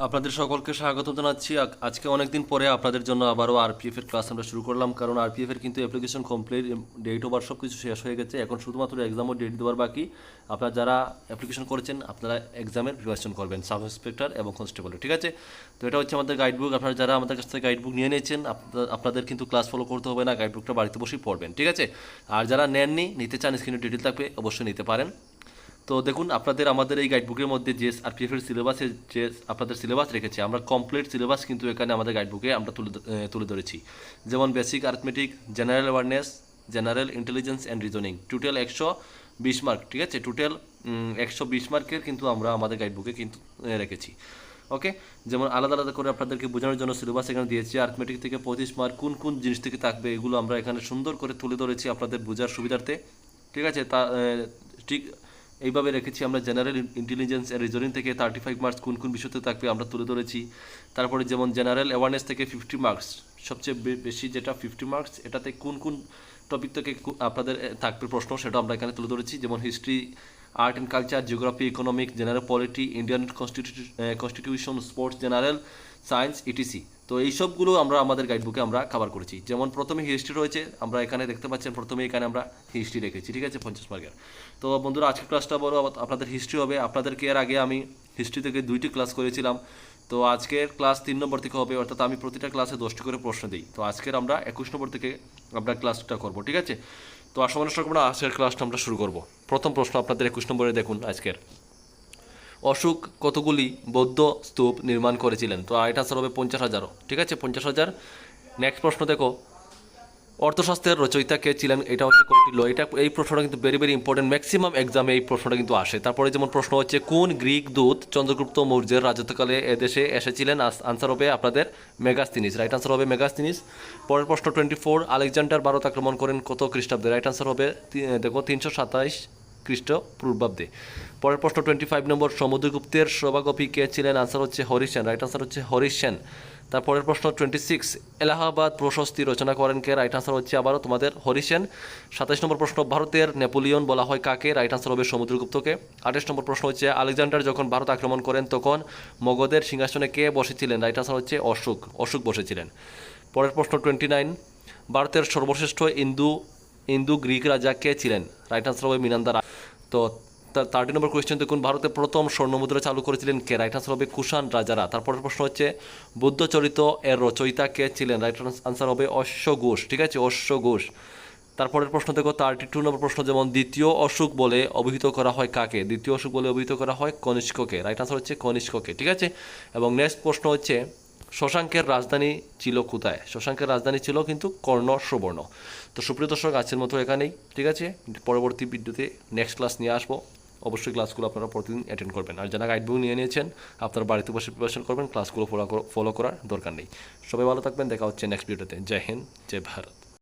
আপনাদের সকলকে স্বাগত জানাচ্ছি। আজকে অনেকদিন পরে আপনাদের জন্য আবারও আরপিএফ এর ক্লাস আমরা শুরু করলাম, কারণ আরপিএফ এর কিন্তু অ্যাপ্লিকেশন কমপ্লিট ডেট ওভার সব কিছু শেষ হয়ে গেছে। এখন শুধুমাত্র এক্সামও ডেট দেওয়ার বাকি। আপনারা যারা অ্যাপ্লিকেশন করেছেন, আপনারা এক্সামের প্রিপারেশন করবেন সাব ইন্সপেক্টর এবং কনস্টেবল ঠিক আছে? তো এটা হচ্ছে আমাদের গাইডবুক আপনারা যারা আমাদের কাছ থেকে গাইডবুক নিয়ে নিয়েছেন আপনাদের- আপনাদের কিন্তু ক্লাস ফলো করতে হবে না গাইডবুকটা বাড়িতে বসেই পড়বেন, ঠিক আছে? আর যারা নেননি, নিতে চান স্ক্রিনে ডিটেল থাকবে, অবশ্যই নিতে পারেন। তো দেখুন, আপনাদের আমাদের এই গাইডবুকের মধ্যে যে আরপিএফ এর সিলেবাসে যে আপনাদের সিলেবাস রেখেছে, আমরা কমপ্লিট সিলেবাস কিন্তু এখানে আমাদের গাইডবুকে আমরা তুলে তুলে ধরেছি। যেমন basic arithmetic general awareness general intelligence and reasoning total একশো বিশ মার্ক ঠিক আছে? টোটাল একশো বিশ মার্কের কিন্তু আমরা আমাদের গাইডবুকে কিন্তু রেখেছি। ওকে? যেমন আলাদা আলাদা করে আপনাদেরকে বোঝানোর জন্য সিলেবাস এখানে দিয়েছি। আর্থমেটিক থেকে পঁচিশ মার্ক কোন কোন জিনিস থেকে থাকবে, এগুলো আমরা এখানে সুন্দর করে তুলে ধরেছি আপনাদের বোঝার সুবিধার্থে। ঠিক আছে? তা ঠিক এইভাবে রেখেছি, আমরা জেনারেল ইন্টেলিজেন্স এর রিজনিং থেকে থার্টি ফাইভ মার্কস কোন কোন বিষয়তে থাকবে আমরা তুলে ধরেছি। তারপরে যেমন জেনারেল অ্যাওয়ারনেস থেকে ফিফটি মার্কস সবচেয়ে বেশি যেটা ফিফটি মার্কস এটাতে কোন কোন টপিক থেকে আপনাদের থাকবে প্রশ্ন সেটা আমরা এখানে তুলে ধরেছি। যেমন history art and culture geography economic general polity Indian constitution sports general science etc তো এই সবগুলো আমরা আমাদের গাইডবুকে আমরা কভার করেছি। যেমন প্রথমে হিস্ট্রি রয়েছে, আমরা এখানে দেখতে পাচ্ছেন প্রথমে এখানে আমরা হিস্ট্রি রেখেছি, ঠিক আছে, পঞ্চাশ মার্কের তো বন্ধুরা, আজকের ক্লাসটা বড় আপনাদের হিস্ট্রি হবে। আপনাদেরকে এর আগে আমি হিস্ট্রি থেকে দুইটি ক্লাস করেছিলাম। তো আজকের ক্লাস তিন নম্বর থেকে হবে, অর্থাৎ আমি প্রতিটা ক্লাসে দশটি করে প্রশ্ন দিই। তো আজকের আমরা একুশ নম্বর থেকে আমরা ক্লাসটা করব, ঠিক আছে? তো আসলে নষ্ট করব আজকের ক্লাসটা আমরা শুরু করব। প্রথম প্রশ্ন আপনাদের একুশ নম্বরে দেখুন আজকের। অশোক কতগুলি বৌদ্ধ স্তূপ নির্মাণ করেছিলেন? তো এটা আনসার হবে পঞ্চাশ হাজারও। ঠিক আছে? পঞ্চাশ হাজার। নেক্সট প্রশ্ন দেখো। অর্থশাস্ত্রের রচয়িতা কে ছিলেন? এটা হচ্ছে কৌটিল্য। এটা এই প্রশ্নটা কিন্তু ভেরি ভেরি ইম্পর্টেন্ট ম্যাক্সিমাম এক্সামে এই প্রশ্নটা কিন্তু আসে। তারপরে যেমন প্রশ্ন হচ্ছে, কোন গ্রিক দূত চন্দ্রগুপ্ত মৌর্যের রাজত্বকালে এদেশে এসেছিলেন? আনসার হবে আপনাদের মেগাস্তিনিস। রাইট আনসার হবে মেগাস্তিনিস। পরের প্রশ্ন টোয়েন্টি ফোর আলেকজান্ডার ভারত আক্রমণ করেন কত খ্রিস্টাব্দে? রাইট আনসার হবে দেখো, তিনশো সাতাইশ খ্রিস্ট পূর্বাব্দে। পরের প্রশ্ন টোয়েন্টি ফাইভ নম্বর সমুদ্রগুপ্তের সভাকপি কে ছিলেন? আনসার হচ্ছে হরিশ সেন রাইট আনসার হচ্ছে হরিশ সেন। তারপরের প্রশ্ন টোয়েন্টি সিক্স এলাহাবাদ প্রশস্তি রচনা করেন কে? রাইট আনসার হচ্ছে আবারও তোমাদের হরিশ সেন। সাতাইশ নম্বর প্রশ্ন, ভারতের নেপোলিয়ন বলা হয় কাকে? রাইট আনসার হবে সমুদ্রগুপ্তকে আঠাশ নম্বর প্রশ্ন হচ্ছে আলেকজান্ডার যখন ভারত আক্রমণ করেন, তখন মগধের সিংহাসনে কে বসেছিলেন? রাইট আনসার হচ্ছে অশোক অশোক বসেছিলেন। পরের প্রশ্ন টোয়েন্টি নাইন ভারতের সর্বশ্রেষ্ঠ ইন্দু ইন্দু গ্রিক রাজা কে ছিলেন? রাইট আনসার হবে মিনান্দার তো থার্টি নম্বর কোয়েশ্চেন দেখুন, ভারতে প্রথম স্বর্ণমুদ্রা চালু করেছিলেন কে? রাইট আনসার হবে কুষাণ রাজারা। তারপরের প্রশ্ন হচ্ছে, বুদ্ধচরিত এর রচয়িতা কে ছিলেন? রাইট আনসার হবে অশ্ব ঘোষ ঠিক আছে? অশ্ব ঘোষ তারপরের প্রশ্ন, দেখো থার্টি টু নম্বর প্রশ্ন, যেমন, দ্বিতীয় অসুখ বলে অভিহিত করা হয় কাকে? দ্বিতীয় অসুখ বলে অভিহিত করা হয় কনিষ্ককে। রাইট আনসার হচ্ছে কনিষ্ককে, ঠিক আছে? এবং নেক্সট প্রশ্ন হচ্ছে শশাঙ্কের রাজধানী ছিল কোথায়? শশাঙ্কের রাজধানী ছিল কিন্তু কর্ণ সুবর্ণ তো সুপ্রিয় দর্শক, আজকের মতো এখানেই, ঠিক আছে? পরবর্তী বিদ্যুতে নেক্সট ক্লাস নিয়ে আসব। অবশ্যই ক্লাসগুলো আপনারা প্রতিদিন অ্যাটেন্ড করবেন। আর যারা গাইডবুক নিয়ে নিয়েছেন, আপনার বাড়িতে বসে প্রিপারেশন করবেন ক্লাসগুলো ফলো ফলো করার দরকার নেই। সবাই ভালো থাকবেন, দেখা হচ্ছে নেক্সট ভিডিওতে জয় হিন্দ, জয় ভারত।